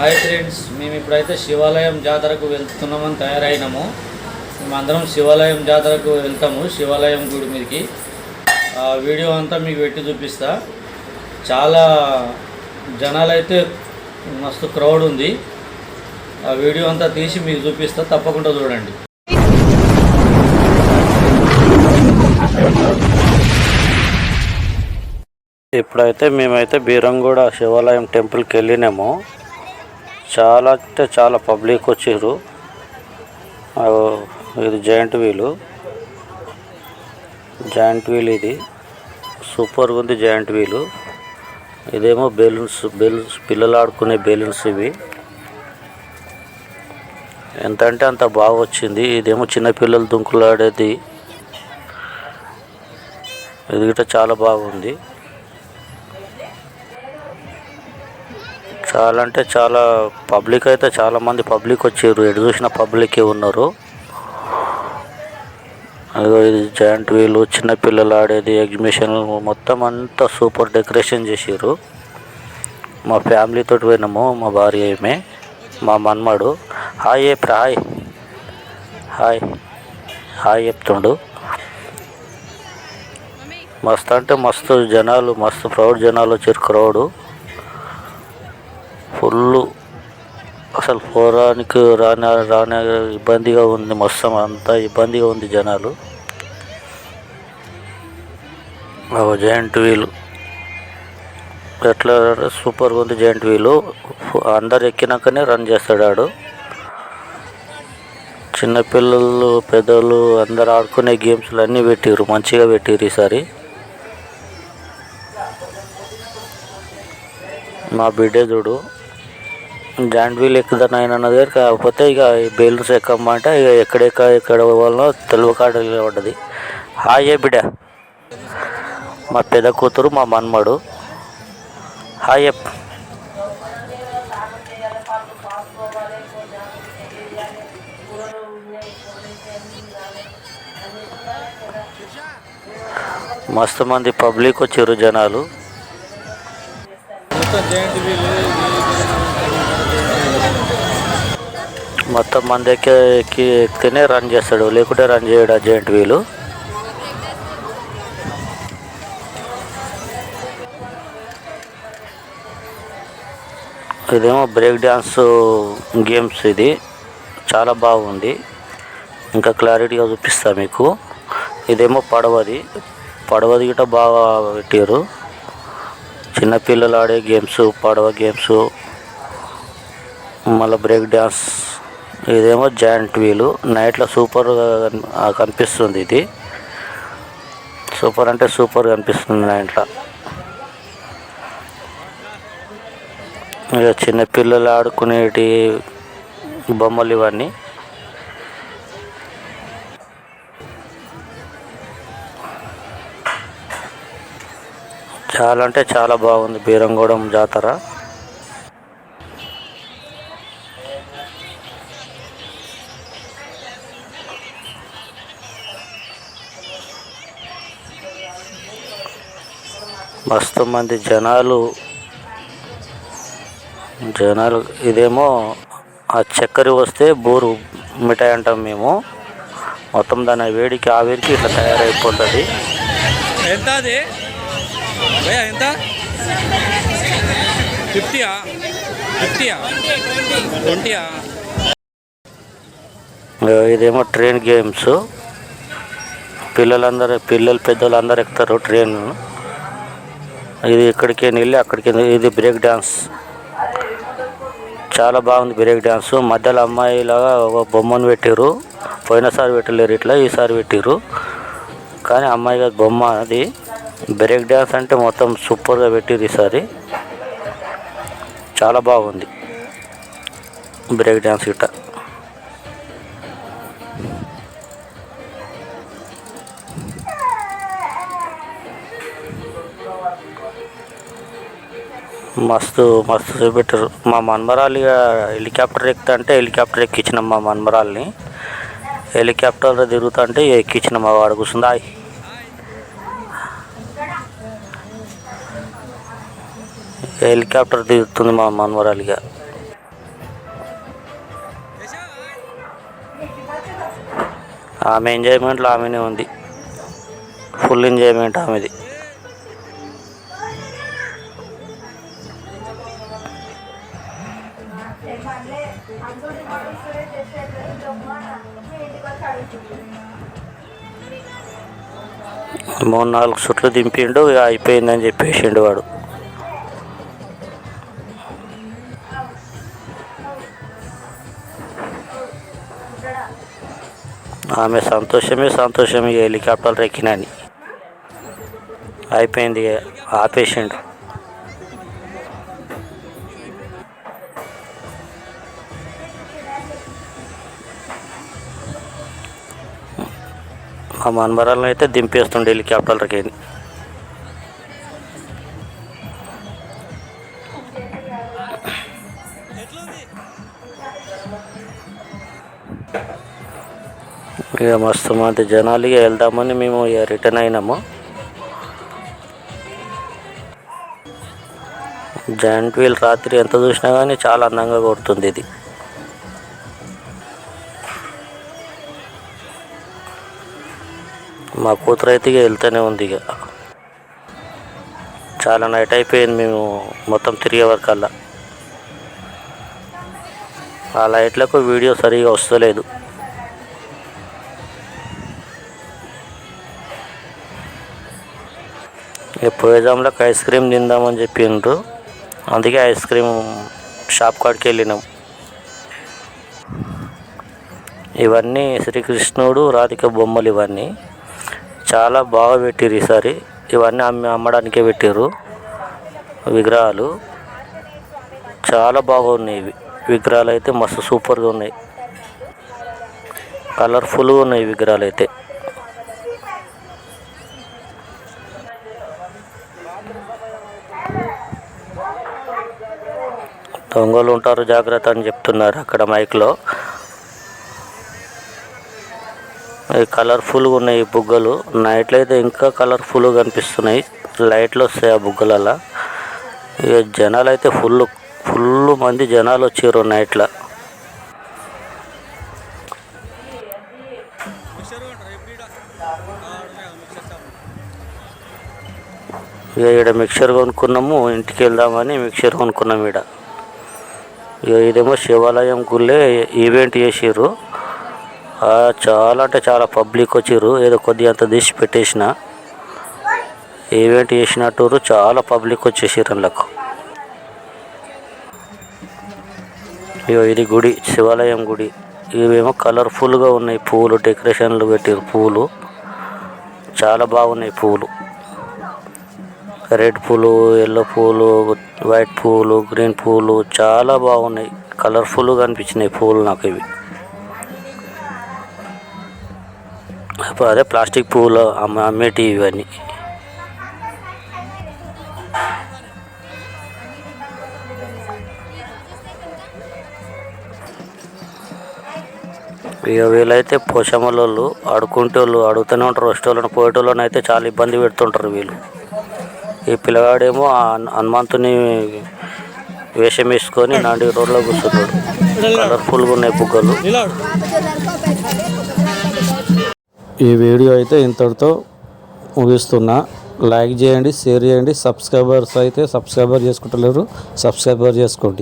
Hi friends మేము ఇప్పుడైతే శివాలయం జాతరకు వెళ్తున్నామని తయారైనాము. మేమందరం శివాలయం జాతరకు వెళ్తాము శివాలయం గుడి మీదకి. ఆ వీడియో అంతా మీకు పెట్టి చూపిస్తా. చాలా జనాలు అయితే మస్తు క్రౌడ్ ఉంది. ఆ వీడియో అంతా తీసి మీకు చూపిస్తా తప్పకుండా చూడండి. ఇప్పుడైతే మేమైతే బీరంగూడ శివాలయం టెంపుల్కి వెళ్ళినాము. చాలా అంటే చాలా పబ్లిక్ వచ్చారు ఇది జాయింట్ వీలు. జాయింట్ వీల్ ఇది. సూపర్గా ఉంది జాయింట్ వీలు. ఇదేమో బెలూన్స్ బెలూన్స్ పిల్లలు ఆడుకునే బెలూన్స్ ఇవి. ఎంత అంటే అంత బాగా వచ్చింది. ఇదేమో చిన్నపిల్లలు దుంకులాడేది. ఇది గిట్ట చాలా బాగుంది. చాలా అంటే చాలా పబ్లిక్ అయితే చాలా మంది పబ్లిక్ వచ్చారు. ఎటు చూసిన పబ్లికే ఉన్నారు. అదిగో ఇది జాయింట్ వీలు చిన్న పిల్లలు ఆడేది ఎగ్జిబిషన్ మొత్తం అంతా సూపర్ డెకరేషన్ చేసారు మా ఫ్యామిలీతో పోయినాము మా భార్య ఏమే మా మన్మడు. హాయ్ ఏప్రా హాయ్ హాయ్ హాయ్ చెప్తుండు మస్తు అంటే మస్తు జనాలు మస్తు ప్రౌడ్ జనాలు వచ్చారు క్రౌడు ఫుల్ అసలు పోరానికి రాని రాని ఇబ్బందిగా ఉంది మొత్తం అంతా ఇబ్బందిగా ఉంది జనాలు. జాయింట్ వీలు. ఎట్లా సూపర్గా ఉంది జాయింట్ వీలు. అందరు ఎక్కినాకనే రన్ చేస్తాడు ఆడు. చిన్నపిల్లలు పెద్దలు అందరు ఆడుకునే గేమ్స్లు అన్నీ పెట్టిరు మంచిగా పెట్టిర్రు ఈసారి. మా బిడ్డే చూడు. జాయింట్ వీల్ ఎక్కుదాను ఆయన అన్న దగ్గర? కాకపోతే ఇక బెలూన్స్ ఎక్కమ్మంటే ఇక ఎక్కడెక్క ఎక్కడ వాళ్ళో తెలువకాడ పడ్డది హాయే బిడ్డ. మా పెద్ద కూతురు మా మన్మడు. హాయ్ ఎప్ మస్తు మంది పబ్లిక్ వచ్చారు జనాలు. మొత్తం మంది ఎక్కి ఎక్కి ఎక్కితేనే రన్ చేస్తాడు. లేకుంటే రన్ చేయడు ఆ జాయింట్ వీలు. ఇదేమో బ్రేక్ డ్యాన్స్ గేమ్స్ ఇది. చాలా బాగుంది. ఇంకా క్లారిటీగా చూపిస్తా మీకు. ఇదేమో పడవది. పడవది గిట్ట బాగా పెట్టారు చిన్నపిల్లలు ఆడే గేమ్స్ పడవ గేమ్స్ మళ్ళీ బ్రేక్ డ్యాన్స్ ఇదేమో జాయింట్ వీలు. నైట్లో సూపర్గా కనిపిస్తుంది ఇది. సూపర్ అంటే సూపర్ కనిపిస్తుంది నైట్లో. ఇక చిన్నపిల్లలు ఆడుకునేటి బొమ్మలు ఇవన్నీ. చాలా అంటే చాలా బాగుంది. బీరంగూడెం జాతర. మస్తు మంది జనాలు జనాలు ఇదేమో ఆ చక్కెర వస్తే బూరు మిఠాయి అంటాం మేము. మొత్తం దాని వేడికి ఆవిరికి ఇట్లా తయారైపోతుంది. ఎంత అది ఎంత? ఫిఫ్టీయా? ఫిఫ్టీయా? ట్వంటీయా? ఇదేమో ట్రైన్ గేమ్స్. పిల్లలందరూ పిల్లలు పెద్దలు అందరు ఎక్కుతారు ట్రైన్. ఇది ఇక్కడికి వెళ్ళి అక్కడికి ఇది బ్రేక్ డ్యాన్స్ చాలా బాగుంది బ్రేక్ డ్యాన్స్ మధ్యలో అమ్మాయిలాగా ఒక బొమ్మను పెట్టారు పోయినసారి పెట్టలేరు ఇట్లా ఈసారి పెట్టారు కానీ అమ్మాయి గారి బొమ్మ అది. బ్రేక్ డ్యాన్స్ అంటే మొత్తం సూపర్గా పెట్టారు ఈసారి. చాలా బాగుంది బ్రేక్ డ్యాన్స్ గిట్ట. మస్తు మస్తు చూపెట్టారు. మా మన్మరాలి ఇక హెలికాప్టర్ ఎక్కితే అంటే హెలికాప్టర్ ఎక్కించినాం మా మన్మరాల్ని. హెలికాప్టర్ తిరుగుతా అంటే ఎక్కించినాం మా వాడు కూర్చుందాయి హెలికాప్టర్ తిరుగుతుంది మా మన్మరాలిగా. ఆమె ఎంజాయ్మెంట్లో ఆమెనే ఉంది. ఫుల్ ఎంజాయ్మెంట్ ఆమెది. మూడు నాలుగు చుట్లు దింపిండు ఇక అయిపోయిందని చెప్పేసిండు వాడు. ఆమె సంతోషమే సంతోషం ఇక హెలికాప్టర్ ఎక్కినని అయిపోయింది ఇక ఆపేసిండు. ఆ మన్మరాలను అయితే దింపేస్తుండే హెలికాప్టర్కి ఇక మస్తు మంది జనాలు ఇక వెళ్దామని మేము ఇక రిటర్న్ అయినాము. జాయింట్ వీల్ రాత్రి ఎంత చూసినా కానీ చాలా అందంగా కొడుతుంది ఇది. మా కూతురు అయితే ఇక వెళ్తూనే ఉంది ఇక. చాలా నైట్ అయిపోయింది మేము మొత్తం తిరిగే వరకల్లా. ఆ లైట్లకు వీడియో సరిగా వస్తలేదు. ఇక పోయేజాంలోకి ఐస్ క్రీమ్ తిందామని చెప్పిండ్రు. అందుకే ఐస్ క్రీమ్ షాప్ కాడికి వెళ్ళినాం. ఇవన్నీ శ్రీకృష్ణుడు రాధిక బొమ్మలు ఇవన్నీ. చాలా బాగా పెట్టిర్రు ఈసారి. ఇవన్నీ అమ్మి అమ్మడానికే పెట్టిర్రు. విగ్రహాలు. చాలా బాగున్నాయి ఇవి. విగ్రహాలు అయితే మస్తు సూపర్గా ఉన్నాయి. కలర్ఫుల్గా ఉన్నాయి విగ్రహాలు అయితే దొంగలు ఉంటారు జాగ్రత్త అని చెప్తున్నారు అక్కడ మైక్లో. కలర్ఫుల్గా ఉన్నాయి ఈ బుగ్గలు. నైట్లో అయితే ఇంకా కలర్ఫుల్గా కనిపిస్తున్నాయి. లైట్లు వస్తాయి ఆ బుగ్గలలా. ఇక జనాలు అయితే ఫుల్ ఫుల్ మంది జనాలు వచ్చారు నైట్లో ఇక ఇక్కడ మిక్చర్ కొనుక్కున్నాము ఇంటికి వెళ్దామని మిక్చర్ కొనుక్కున్నాము ఇక్కడ ఇక ఇదేమో శివాలయం గుళ్ళే ఈవెంట్ చేసారు చాలా అంటే చాలా పబ్లిక్ వచ్చిర్రు. ఏదో కొద్ది అంత తీసి పెట్టేసిన. ఈవెంట్ చేసినట్టు చాలా పబ్లిక్ వచ్చేసారు అందులోకి. ఇగో ఇది గుడి శివాలయం గుడి. ఇవేమో కలర్ఫుల్గా ఉన్నాయి పూలు డెకరేషన్లు పెట్టారు పూలు. చాలా బాగున్నాయి పూలు. రెడ్ పూలు ఎల్లో పూలు వైట్ పూలు గ్రీన్ పూలు చాలా బాగున్నాయి. కలర్ఫుల్గా అనిపించినాయి పూలు నాకు ఇవి. అదే ప్లాస్టిక్ పూలు అమ్మ అమ్మేటి ఇవన్నీ. ఇక వీళ్ళైతే పోషమలోళ్ళు ఆడుకుంటే వాళ్ళు అడుగుతూనే ఉంటారు వస్తువులను పోయేటోళ్ళని అయితే చాలా ఇబ్బంది పెడుతుంటారు వీళ్ళు. ఈ పిల్లగాడేమో హనుమంతుని వేషం వేసుకొని నాండి రోడ్లో కూర్చున్నాడు కలర్ఫుల్గా ఉన్నాయి బుగ్గలు. ఈ వీడియో అయితే ఇంతటితో ముగిస్తున్నా. లైక్ చేయండి షేర్ చేయండి సబ్స్క్రైబర్స్ అయితే సబ్స్క్రైబర్ చేసుకుంటలేరు. సబ్స్క్రైబర్ చేసుకోండి.